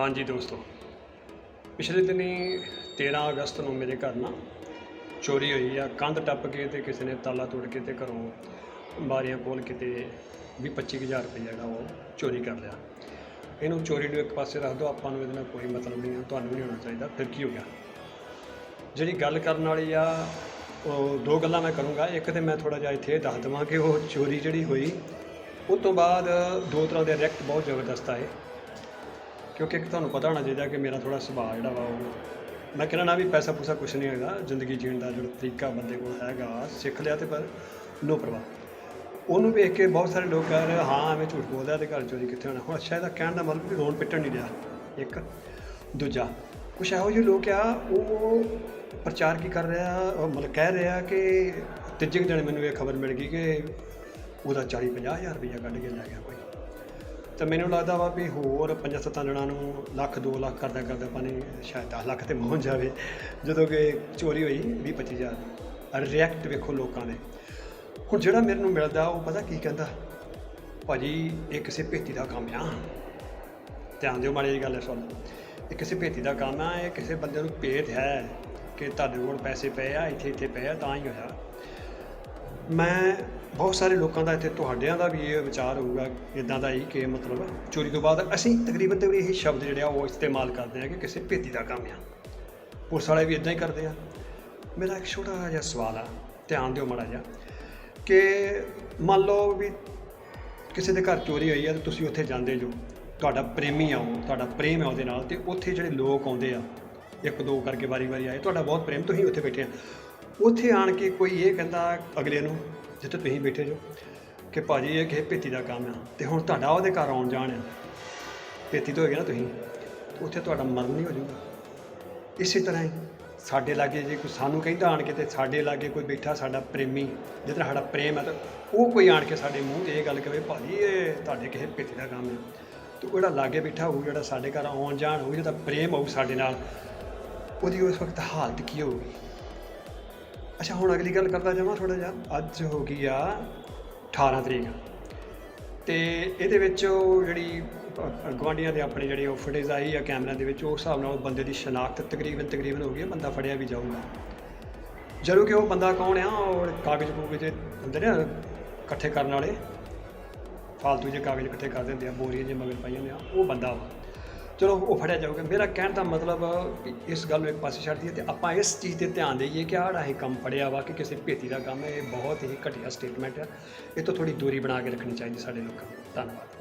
ਹਾਂਜੀ ਦੋਸਤੋ, ਪਿਛਲੇ ਦਿਨੀ 13 ਅਗਸਤ ਨੂੰ ਮੇਰੇ ਘਰ ਨਾ ਚੋਰੀ ਹੋਈ ਆ, ਕੰਧ ਟੱਪ ਕੇ ਤੇ ਕਿਸੇ ਨੇ ਤਾਲਾ ਤੋੜ ਕੇ ਤੇ ਘਰੋਂ ਬਾਰੀਆਂ ਖੋਲ ਕੇ ਤੇ 20 25000 ਰੁਪਏ ਜਿਹੜਾ ਉਹ ਚੋਰੀ ਕਰ ਲਿਆ। ਇਹਨੂੰ ਚੋਰੀ ਨੂੰ ਇੱਕ ਪਾਸੇ ਰੱਖ ਦਿਓ ਆਪਾਂ ਨੂੰ ਇਹਦੇ ਨਾਲ ਕੋਈ ਮਤਲਬ ਨਹੀਂ ਆ, ਤੁਹਾਨੂੰ ਨਹੀਂ ਹੋਣਾ ਚਾਹੀਦਾ, ਫਿਰ ਕੀ ਹੋ ਗਿਆ? ਜਿਹੜੀ ਗੱਲ ਕਰਨ ਵਾਲੀ ਆ, ਉਹ ਦੋ ਗੱਲਾਂ ਮੈਂ ਕਰੂੰਗਾ, ਇੱਕ ਤੇ ਮੈਂ ਥੋੜਾ ਜਿਹਾ ਇੱਥੇ ਦੱਸ ਦੇਵਾਂ ਕਿ ਉਹ ਚੋਰੀ ਜਿਹੜੀ ਹੋਈ, ਉਹ ਤੋਂ ਬਾਅਦ ਦੋ ਤਰ੍ਹਾਂ ਦੇ ਰਿਐਕਟ ਬਹੁਤ ਜ਼ਬਰਦਸਤ ਆਏ। ਕਿਉਂਕਿ ਇੱਕ ਤੁਹਾਨੂੰ ਪਤਾ ਹੋਣਾ ਚਾਹੀਦਾ ਕਿ ਮੇਰਾ ਥੋੜਾ ਸੁਭਾਅ ਜਿਹੜਾ ਵਾ ਉਹ ਮੈਂ ਕਹਿੰਦਾ ਨਾ ਵੀ ਪੈਸਾ ਪੂਸਾ ਕੁਛ ਨਹੀਂ ਹੈਗਾ। ਜ਼ਿੰਦਗੀ ਜੀਣ ਦਾ ਜਿਹੜਾ ਤਰੀਕਾ ਬੰਦੇ ਕੋਲ ਹੈਗਾ, ਸਿੱਖ ਲਿਆ ਤੇ ਪਰ ਨੋ ਪ੍ਰਵਾਹ। ਉਹਨੂੰ ਵੇਖ ਕੇ ਬਹੁਤ ਸਾਰੇ ਲੋਕ ਕਹਿ ਰਹੇ ਹਾਂ, ਐਵੇਂ ਝੂਠ ਬੋਲਦਾ ਤੇ ਘਰ ਚੋਰੀ ਕਿੱਥੇ ਹੋਣਾ। ਹੁਣ ਸ਼ਾਇਦ ਇਹਦਾ ਕਹਿਣ ਦਾ ਮਤਲਬ ਵੀ ਰੋਣ ਪਿੱਟਣ ਨਹੀਂ ਰਿਹਾ। ਇੱਕ। ਦੂਜਾ, ਕੁਛ ਇਹੋ ਜਿਹੇ ਲੋਕ ਆ, ਉਹ ਪ੍ਰਚਾਰ ਕੀ ਕਰ ਰਿਹਾ? ਮਤਲਬ ਕਹਿ ਰਿਹਾ ਕਿ ਤੀਜੇ ਕੁ ਦਿਨ ਮੈਨੂੰ ਇਹ ਖਬਰ ਮਿਲ ਗਈ ਕਿ ਉਹਦਾ 40 50 ਹਜ਼ਾਰ ਰੁਪਈਆ ਕੱਢ ਕੇ ਲੈ ਗਿਆ ਕੋਈ। ਤਾਂ ਮੈਨੂੰ ਲੱਗਦਾ ਵਾ ਵੀ ਹੋਰ ਪੰਜਾਂ ਸੱਤਾਂ ਜਣਾਂ ਨੂੰ ਲੱਖ 2 ਲੱਖ ਕਰਦਾ ਕਰਦਾ ਪਾਣੀ ਸ਼ਾਇਦ 10 ਲੱਖ ਤੇ ਪਹੁੰਚ ਜਾਵੇ। ਜਦੋਂ ਕਿ ਚੋਰੀ ਹੋਈ 20 25000 ਰਿਐਕਟ ਵੇਖੋ ਲੋਕਾਂ ਦੇ। ਹੁਣ ਜਿਹੜਾ ਮੇਰੇ ਨੂੰ ਮਿਲਦਾ, ਉਹ ਪਤਾ ਕੀ ਕਹਿੰਦਾ? ਭਾਜੀ, ਇਹ ਕਿਸੇ ਭੇਤੀ ਦਾ ਕੰਮ ਆ। ਧਿਆਨ ਦਿਓ ਮਾੜੀ ਜਿਹੀ ਗੱਲ ਹੈ, ਸੁਣ। ਇਹ ਕਿਸੇ ਭੇਤੀ ਦਾ ਕੰਮ ਆ, ਇਹ ਕਿਸੇ ਬੰਦੇ ਨੂੰ ਭੇਤ ਹੈ ਕਿ ਤੁਹਾਡੇ ਕੋਲ ਪੈਸੇ ਪਏ ਆ ਇੱਥੇ ਇੱਥੇ ਪਏ ਆ, ਤਾਂ ਹੀ ਹੋਇਆ। ਮੈਂ ਬਹੁਤ ਸਾਰੇ ਲੋਕਾਂ ਦਾ ਇੱਥੇ ਤੁਹਾਡਿਆਂ ਦਾ ਵੀ ਇਹ ਵਿਚਾਰ ਹੋਊਗਾ ਇਦਾਂ ਦਾ ਹੀ ਕਿ ਮਤਲਬ ਚੋਰੀ ਤੋਂ ਬਾਅਦ ਅਸੀਂ ਤਕਰੀਬਨ ਤਕਰੀਬਨ ਇਹ ਸ਼ਬਦ ਜਿਹੜੇ ਆ ਉਹ ਇਸਤੇਮਾਲ ਕਰਦੇ ਆ ਕਿ ਕਿਸੇ ਭੇਤੀ ਦਾ ਕੰਮ ਆ। ਪੁਲਿਸ ਵਾਲੇ ਵੀ ਇਦਾਂ ਹੀ ਕਰਦੇ ਆ। ਮੇਰਾ ਇੱਕ ਛੋਟਾ ਜਿਹਾ ਸਵਾਲ ਆ, ਧਿਆਨ ਦਿਓ ਮਾੜਾ ਜਿਹਾ, ਕਿ ਮੰਨ ਲਓ ਵੀ ਕਿਸੇ ਦੇ ਘਰ ਚੋਰੀ ਹੋਈ ਆ ਤੇ ਤੁਸੀਂ ਉੱਥੇ ਜਾਂਦੇ ਜੋ, ਤੁਹਾਡਾ ਪ੍ਰੇਮੀ ਆ ਉਹ, ਤੁਹਾਡਾ ਪ੍ਰੇਮ ਆ ਉਹਦੇ ਨਾਲ ਤੇ ਉੱਥੇ ਜਿਹੜੇ ਲੋਕ ਆਉਂਦੇ ਆ, ਇੱਕ ਦੋ ਕਰਕੇ ਵਾਰੀ-ਵਾਰੀ ਆਏ, ਤੁਹਾਡਾ ਬਹੁਤ ਪ੍ਰੇਮ, ਤੁਸੀਂ ਉੱਥੇ ਬੈਠੇ ਆ। ਉੱਥੇ ਆਣ ਕੇ ਕੋਈ ਇਹ ਕਹਿੰਦਾ ਅਗਲੇ ਨੂੰ ਜਿੱਥੇ ਤੁਸੀਂ ਬੈਠੇ ਜੋ, ਕਿ ਭਾਜੀ ਇਹ ਕਿਸੇ ਭੇਤੀ ਦਾ ਕੰਮ ਆ, ਤੇ ਹੁਣ ਤੁਹਾਡਾ ਉਹਦੇ ਘਰ ਆਉਣ ਜਾਣ ਆ। ਭੇਤੀ ਤੋਂ ਹੋ ਗਿਆ ਨਾ ਤੁਸੀਂ ਉੱਥੇ ਤੁਹਾਡਾ ਮਰਨ ਨਹੀਂ ਹੋ ਜਾਊਗਾ। ਇਸੇ ਤਰ੍ਹਾਂ ਹੀ ਸਾਡੇ ਲਾਗੇ ਜੇ ਕੋਈ ਸਾਨੂੰ ਕਹਿੰਦਾ ਆਣ ਕੇ ਤੇ ਸਾਡੇ ਲਾਗੇ ਕੋਈ ਬੈਠਾ ਸਾਡਾ ਪ੍ਰੇਮੀ ਜਿਹਦੇ ਸਾਡਾ ਪ੍ਰੇਮ ਹੈ ਤਾਂ ਉਹ ਕੋਈ ਆਣ ਕੇ ਸਾਡੇ ਮੂੰਹ ਤੇ ਇਹ ਗੱਲ ਕਵੇ, ਭਾਜੀ, ਇਹ ਤੁਹਾਡੇ ਕਿਸੇ ਪੇਤੀ ਦਾ ਕੰਮ ਹੈ ਤੇ ਉਹ ਜਿਹੜਾ ਲਾਗੇ ਬੈਠਾ ਹੋਊ, ਜਿਹੜਾ ਸਾਡੇ ਘਰ ਆਉਣ ਜਾਣ ਹੋਊ, ਜਿਹਦਾ ਪ੍ਰੇਮ ਹੋਊ ਸਾਡੇ ਨਾਲ, ਉਹਦੀ ਉਸ ਵਕਤ ਹਾਲਤ ਕੀ ਹੋਊਗੀ? ਅੱਛਾ, ਹੁਣ ਅਗਲੀ ਗੱਲ ਕਰਦਾ ਜਾਵਾਂ ਥੋੜਾ ਜਿਹਾ। ਅੱਜ ਹੋ ਗਈ ਆ 18 ਤਰੀਕ। ਤੇ ਇਹਦੇ ਵਿੱਚ ਉਹ ਜਿਹੜੀ ਗਵਾਂਡੀਆਂ ਦੇ ਆਪਣੇ ਜਿਹੜੇ ਉਹ ਫੁਟੇਜ ਆਈ ਆ ਕੈਮਰਾ ਦੇ ਵਿੱਚ ਉਸ ਹਿਸਾਬ ਨਾਲ ਉਹ ਬੰਦੇ ਦੀ ਸ਼ਨਾਖਤ ਤਕਰੀਬਨ ਤਕਰੀਬਨ ਹੋ ਗਈ ਬੰਦਾ ਫੜਿਆ ਵੀ ਜਾਊਗਾ। ਜਦੋਂ ਕਿ ਉਹ ਬੰਦਾ ਕੌਣ ਆ ਔਰ ਕਾਗਜ਼ ਕੂਗਜ਼ ਹੁੰਦੇ ਨੇ, ਇਕੱਠੇ ਕਰਨ ਵਾਲੇ। ਫਾਲਤੂ ਜਿਹੇ ਕਾਗਜ਼ ਇਕੱਠੇ ਕਰ ਦਿੰਦੇ ਆ, ਬੋਰੀਆਂ ਜੇ ਮਗਰ ਪਾਈਆਂ ਹੁੰਦੀਆਂ ਉਹ ਬੰਦਾ ਵਾ। ਚਲੋ ਉਹ ਫੜਿਆ ਜਾਊਗਾ। ਮੇਰਾ ਕਹਿਣ ਦਾ ਮਤਲਬ ਇਸ ਗੱਲ ਨੂੰ ਇੱਕ ਪਾਸੇ ਛੱਡ ਦਈਏ ਤੇ ਆਪਾਂ ਇਸ ਚੀਜ਼ ਤੇ ਧਿਆਨ ਦੇਈਏ ਕਿ ਆਹ ਜਿਹੜਾ ਕੰਮ ਫੜਿਆ ਵਾ ਕਿ ਕਿਸੇ ਭੇਤੀ ਦਾ ਕੰਮ ਹੈ, ਇਹ ਬਹੁਤ ਹੀ ਘਟੀਆ ਸਟੇਟਮੈਂਟ ਹੈ। ਇਹ ਤੋਂ ਥੋੜੀ ਦੂਰੀ ਬਣਾ ਕੇ ਰੱਖਣੀ ਚਾਹੀਦੀ ਸਾਡੇ ਲੋਕਾਂ ਨੂੰ। ਧੰਨਵਾਦ।